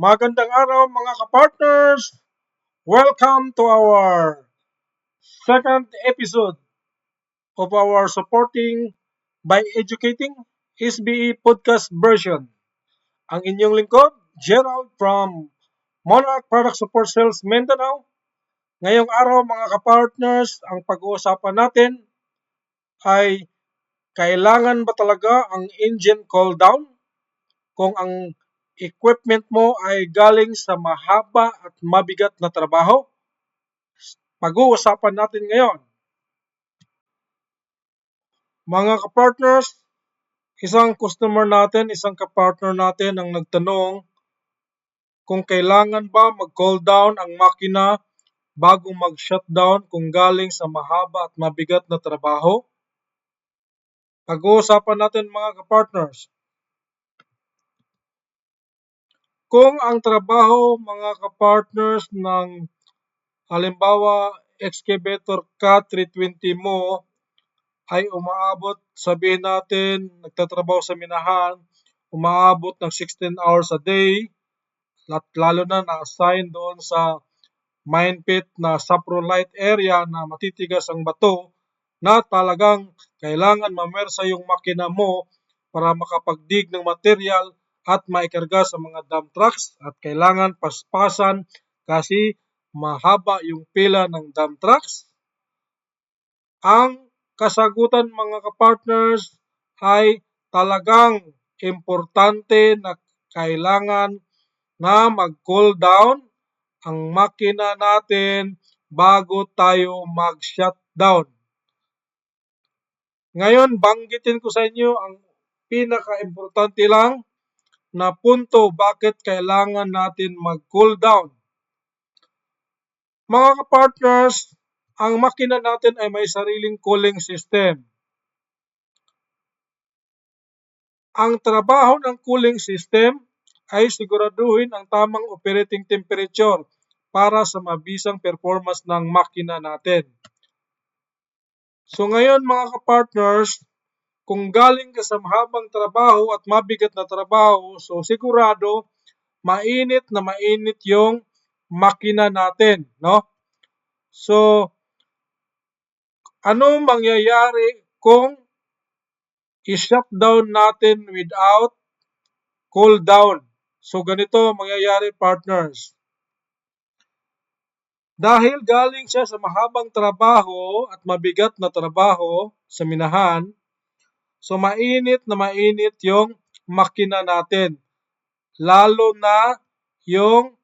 Magandang araw mga kapartners! Welcome to our second episode of our Supporting by Educating SBE podcast version. Ang inyong lingkod, Gerald from Monarch Product Support Sales Mindanao. Ngayong araw mga kapartners, ang pag-uusapan natin ay kailangan ba talaga ang engine cool down kung ang equipment mo ay galing sa mahaba at mabigat na trabaho? Pag-uusapan natin ngayon. Mga kapartners, isang customer natin, isang kapartner natin ang nagtanong kung kailangan ba mag-cool down ang makina bago mag-shutdown kung galing sa mahaba at mabigat na trabaho. Pag-uusapan natin mga kapartners. Kung ang trabaho mga kapartners ng halimbawa excavator K320 mo ay umaabot, sabihin natin, nagtatrabaho sa minahan, umaabot ng 16 hours a day, at lalo na na-assign doon sa mine pit na saprolite area na matitigas ang bato, na talagang kailangan mamersa yung makina mo para makapagdig ng material at maikarga sa mga dump trucks at kailangan paspasan kasi mahaba yung pila ng dump trucks. Ang kasagutan mga kapartners ay talagang importante na kailangan na mag-cool down ang makina natin bago tayo mag-shutdown. Ngayon, banggitin ko sa inyo ang pinaka-importante lang na punto bakit kailangan natin mag-cool down. Mga kapartners, ang makina natin ay may sariling cooling system. Ang trabaho ng cooling system ay siguraduhin ang tamang operating temperature para sa mabisang performance ng makina natin. So ngayon mga kapartners, kung galing ka sa mahabang trabaho at mabigat na trabaho, so sigurado mainit na mainit yung makina natin, no? So, ano mangyayari kung i-shutdown natin without cool down? So, ganito mangyayari partners. Dahil galing siya sa mahabang trabaho at mabigat na trabaho sa minahan, So mainit na mainit yung makina natin. Lalo na yung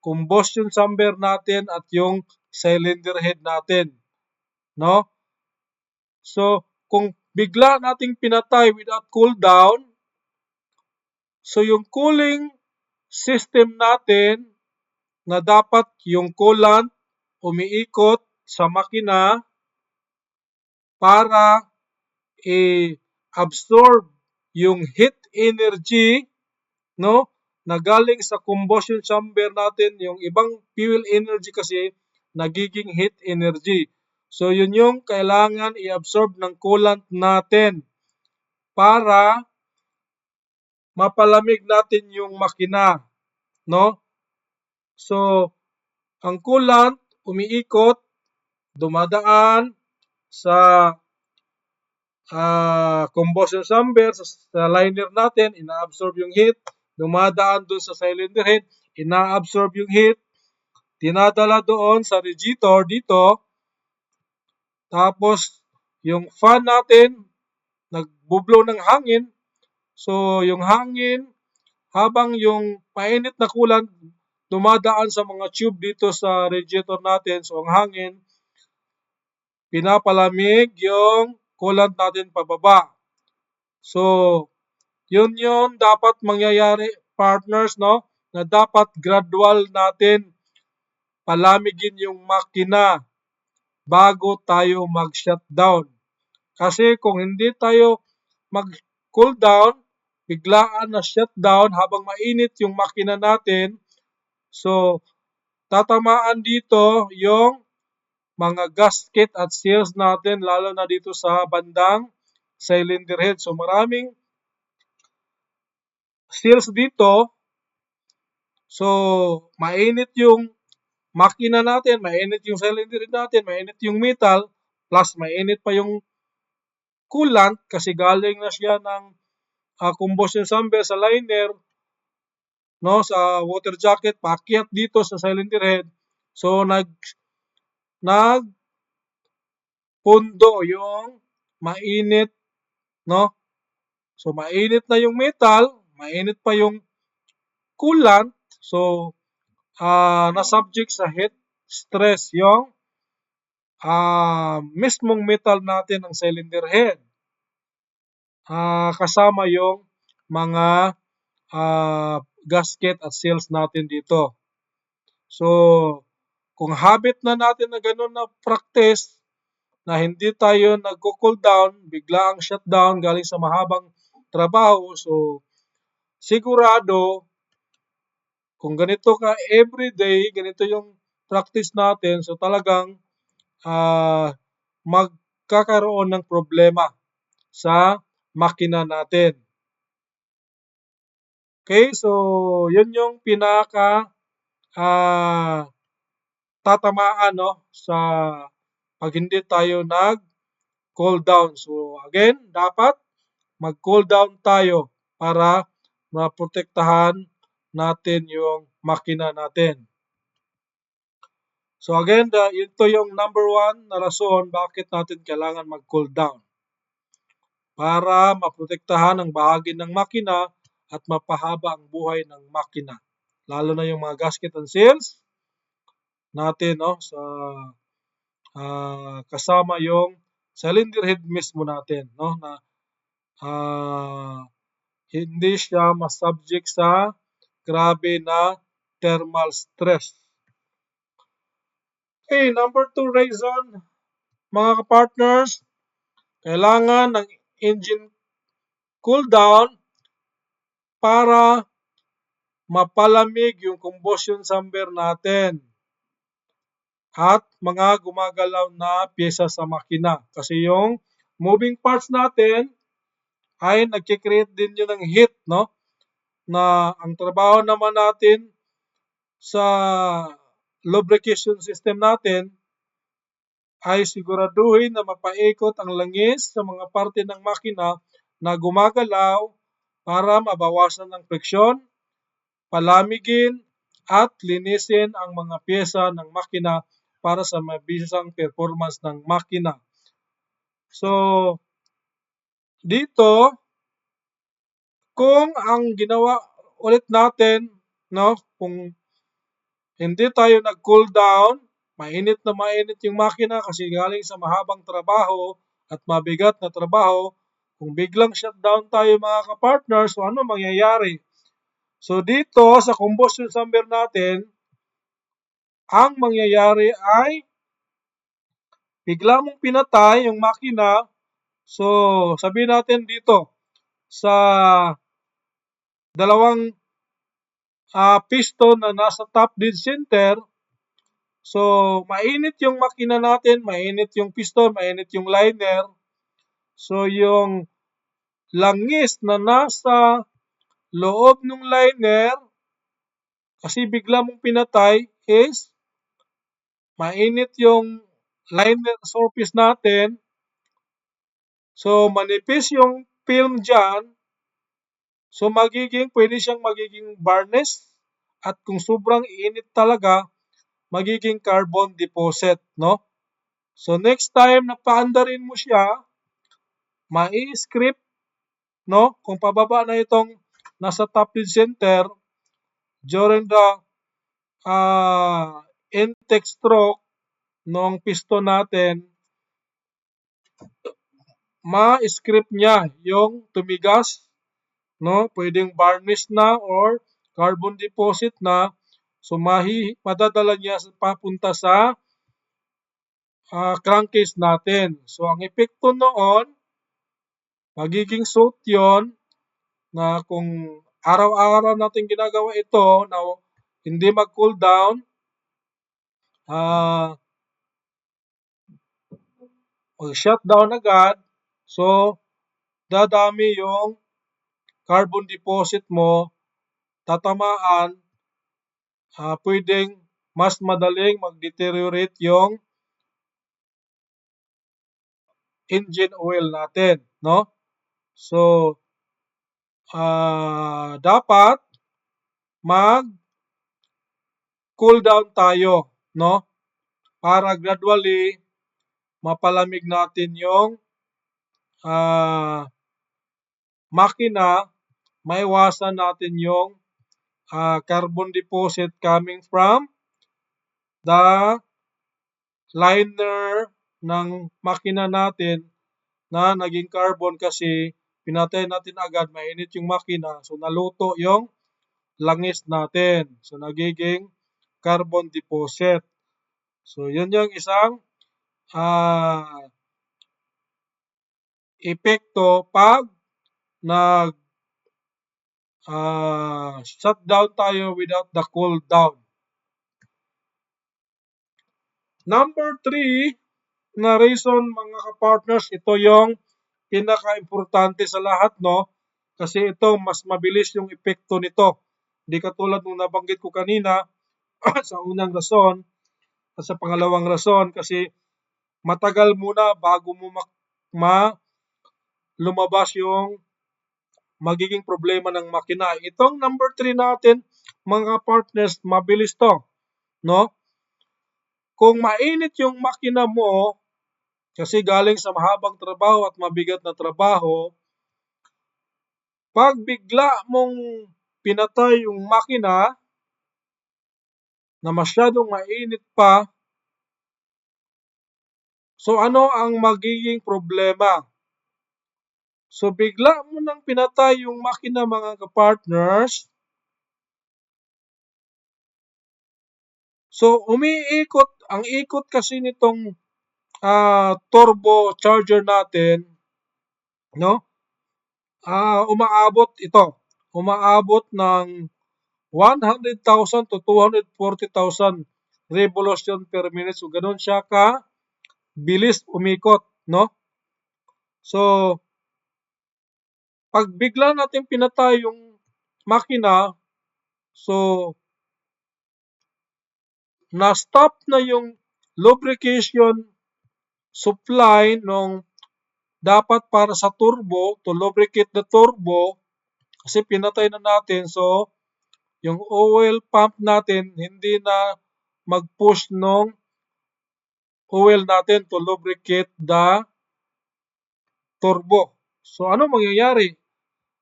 combustion chamber natin at yung cylinder head natin. No? So, kung bigla nating pinatay without cool down, so yung cooling system natin na dapat yung coolant umiikot sa makina para i- absorb yung heat energy no na galing sa combustion chamber natin yung ibang fuel energy kasi nagiging heat energy. So yun yung kailangan i-absorb ng coolant natin para mapalamig natin yung makina no? So ang coolant umiikot dumadaan sa uh, combustion chamber sa, sa liner natin, ina-absorb yung heat, dumadaan doon sa cylinder head, ina-absorb yung heat, tinadala doon sa radiator dito, tapos yung fan natin, nagbublow ng hangin, so yung hangin, habang yung painit na kulan, dumadaan sa mga tube dito sa radiator natin, so ang hangin, pinapalamig yung coolant natin pababa. So, yun yun dapat mangyayari partners, no? Na dapat gradual natin palamigin yung makina bago tayo mag-shutdown. Kasi kung hindi tayo mag-cool down, biglaan na shutdown habang mainit yung makina natin, so tatamaan dito yung mga gasket at seals natin lalo na dito sa bandang cylinder head. So maraming seals dito So, mainit yung makina natin, mainit yung cylinder head natin, mainit yung metal, plus mainit pa yung coolant kasi galing na siya ng ah, combustion chamber sa liner, no, sa water jacket, paakyat dito sa cylinder head. So, nag, nag, pundo yung mainit, no? So, mainit na yung metal, mainit pa yung coolant, so, ah, na-subject sa heat stress yung ah, mismong metal natin ng cylinder head. Ah, kasama yung mga ah, gasket at seals natin dito. So, kung habit na natin na ganun na practice, na hindi tayo nagko-cool down, bigla ang shutdown galing sa mahabang trabaho, so sigurado kung ganito ka everyday, ganito yung practice natin, so talagang ah, magkakaroon ng problema sa makina natin. Okay, so yun yung pinaka ah, tatamaan no sa pag hindi tayo nag cool down. So again, dapat mag cool down tayo para maprotektahan natin yung makina natin. So again, the, ito yung number one na rason bakit natin kailangan mag cool down. Para maprotektahan ang bahagi ng makina at mapahaba ang buhay ng makina. Lalo na yung mga gasket and seals natin no sa ah, kasama yung cylinder head mismo natin no na ah, hindi siya masubject sa grabe na thermal stress. Okay, number two reason, mga kapartners, kailangan ng engine cool down para mapalamig yung combustion chamber natin at mga gumagalaw na pyesa sa makina. Kasi yung moving parts natin ay nagkikreate din yun ng heat, no? Na ang trabaho naman natin sa lubrication system natin ay siguraduhin na mapaikot ang langis sa mga parte ng makina na gumagalaw para mabawasan ang friksyon, palamigin, at linisin ang mga pyesa ng makina para sa mabisang performance ng makina. So, dito, kung ang ginawa ulit natin, no, kung hindi tayo nag-cool down, mainit na mainit yung makina kasi galing sa mahabang trabaho at mabigat na trabaho, kung biglang shutdown tayo mga kapartners, so ano mangyayari? So dito sa combustion chamber natin, ang mangyayari ay bigla mong pinatay yung makina. So sabihin natin dito sa dalawang ah, piston na nasa top dead center, so mainit yung makina natin, mainit yung piston, mainit yung liner. So yung langis na nasa loob ng liner, kasi bigla mong pinatay, is mainit yung liner surface natin. So manipis yung film dyan, So magiging, pwede siyang magiging varnish at kung sobrang init talaga, magiging carbon deposit, no? So next time na paandarin mo siya, mai-script, no? Kung pababa na itong nasa top center, during the uh, intake stroke ng piston natin, ma-script niya yung tumigas no? Pwedeng varnish na or carbon deposit na. So mahi, madadala niya papunta sa uh, crankcase natin. So ang epekto noon, magiging suit yon na kung araw-araw natin ginagawa ito na hindi mag-cool down, uh, mag-shutdown agad, so dadami yung carbon deposit mo, tatamaan ah, pwedeng mas madaling mag-deteriorate yung engine oil natin, no? So, ah, dapat mag cool down tayo, no? Para gradually mapalamig natin yung ah, makina, maiwasan natin yung ah, carbon deposit coming from the liner ng makina natin na naging carbon kasi pinatay natin agad, mainit yung makina, so naluto yung langis natin. So nagiging carbon deposit. So yun yung isang ah, epekto pag nag ah, shut down tayo without the cool down. Number three na reason mga ka-partners, ito yung pinaka-importante sa lahat, no? Kasi ito, mas mabilis yung epekto nito. Hindi katulad nung nabanggit ko kanina sa unang rason at sa pangalawang rason kasi matagal muna bago mo mak- ma lumabas yung magiging problema ng makina. Itong number 3 natin, mga partners, mabilis to. No? Kung mainit yung makina mo, kasi galing sa mahabang trabaho at mabigat na trabaho, pag bigla mong pinatay yung makina na masyadong mainit pa, so ano ang magiging problema? So bigla mo nang pinatay yung makina mga kapartners, so umiikot, ang ikot kasi nitong ah, turbo charger natin, no? Ah, umaabot ito, umaabot ng 100,000 to 240,000 revolution per minute. So ganun siya ka bilis umikot, no? So pag bigla natin pinatay yung makina, so na-stop na yung lubrication supply nung dapat para sa turbo to lubricate the turbo kasi pinatay na natin so yung oil pump natin hindi na mag-push nung oil natin to lubricate the turbo. So ano mangyayari?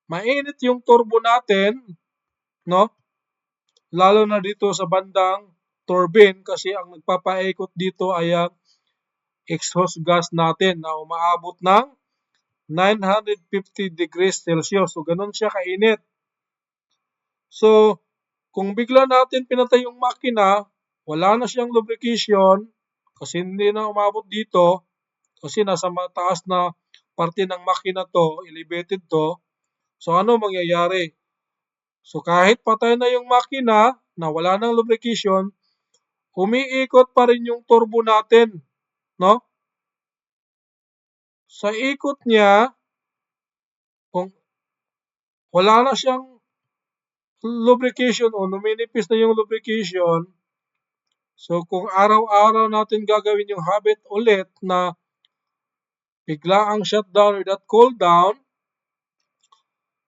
Mainit yung turbo natin, no? Lalo na dito sa bandang turbine kasi ang nagpapaikot dito ay ang exhaust gas natin na umaabot ng 950 degrees Celsius. So, ganun siya kainit. So, kung bigla natin pinatay yung makina, wala na siyang lubrication kasi hindi na umabot dito kasi nasa mataas na parte ng makina to, elevated to. So, ano mangyayari? So, kahit patay na yung makina na wala ng lubrication, umiikot pa rin yung turbo natin, no? Sa ikot niya, kung wala na siyang lubrication o numinipis na yung lubrication, so kung araw-araw natin gagawin yung habit ulit na bigla ang shutdown without cool down,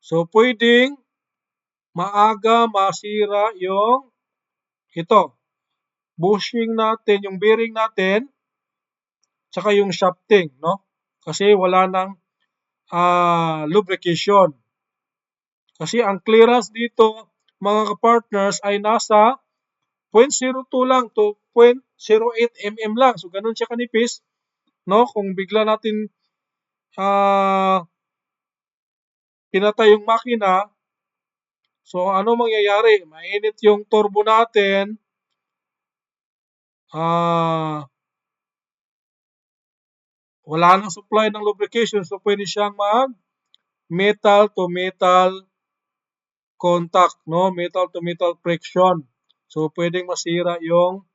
so pwedeng maaga masira yung ito, bushing natin, yung bearing natin, tsaka yung shafting, no? Kasi wala nang ah, lubrication. Kasi ang clearance dito, mga partners ay nasa 0.02 lang to 0.08 mm lang. So, ganun siya kanipis. No? Kung bigla natin ah, pinatay yung makina, so ano mangyayari? Mainit yung turbo natin, ah, wala nang supply ng lubrication, so pwede siyang mag metal to metal contact, no? Metal to metal friction. So pwedeng masira yung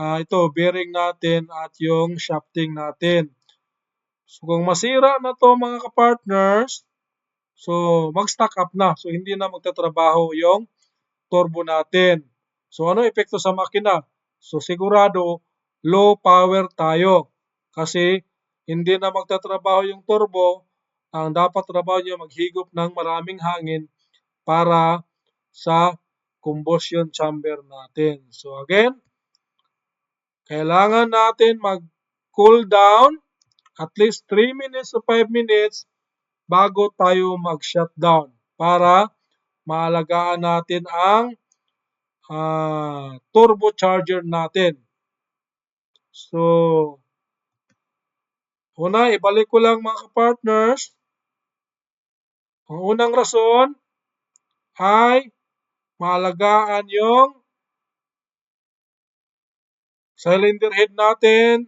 ah, ito bearing natin at yung shafting natin. So kung masira na to mga ka-partners, so mag-stack up na. So hindi na magtatrabaho yung turbo natin. So ano epekto sa makina? So sigurado low power tayo kasi hindi na magtatrabaho yung turbo. Ang dapat trabaho niya maghigop ng maraming hangin para sa combustion chamber natin. So again, kailangan natin mag-cool down at least 3 minutes to 5 minutes bago tayo mag-shutdown para maalagaan natin ang ah, turbocharger natin. So, una, ibalik ko lang mga partners. Ang unang rason ay maalagaan yung cylinder head natin,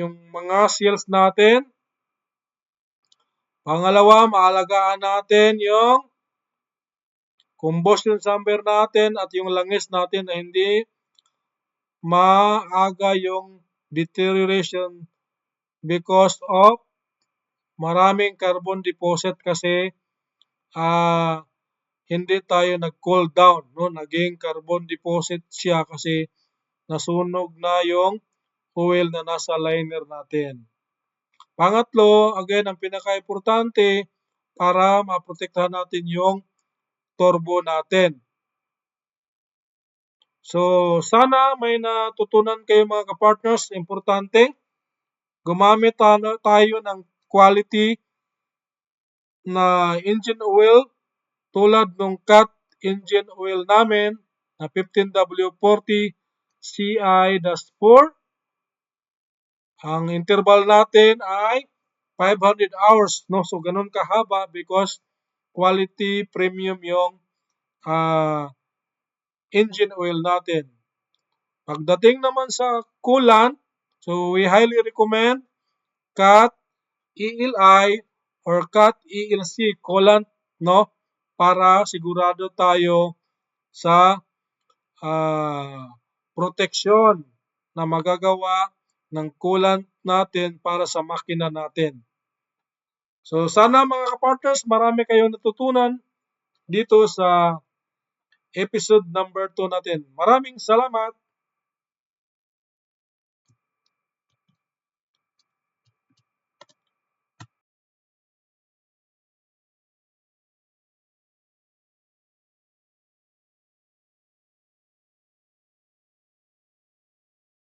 yung mga seals natin. Pangalawa, maalagaan natin yung combustion chamber natin at yung langis natin na hindi maaga yung deterioration because of maraming carbon deposit kasi ah hindi tayo nag-cool down, no? Naging carbon deposit siya kasi nasunog na yung oil na nasa liner natin. Pangatlo, again, ang pinaka-importante para maprotektahan natin yung turbo natin. So, sana may natutunan kayo mga kapartners. Importante, gumamit ta- tayo ng quality na engine oil tulad ng cut engine oil namin na 15W40 CI-4. Ang interval natin ay 500 hours, no? So, ganun kahaba because quality premium yung ah, engine oil natin. Pagdating naman sa coolant, so we highly recommend cut ELI or cut ELC coolant, no? Para sigurado tayo sa ah, proteksyon na magagawa ng coolant natin para sa makina natin. So sana mga kapartners, marami kayong natutunan dito sa episode number 2 natin. Maraming salamat!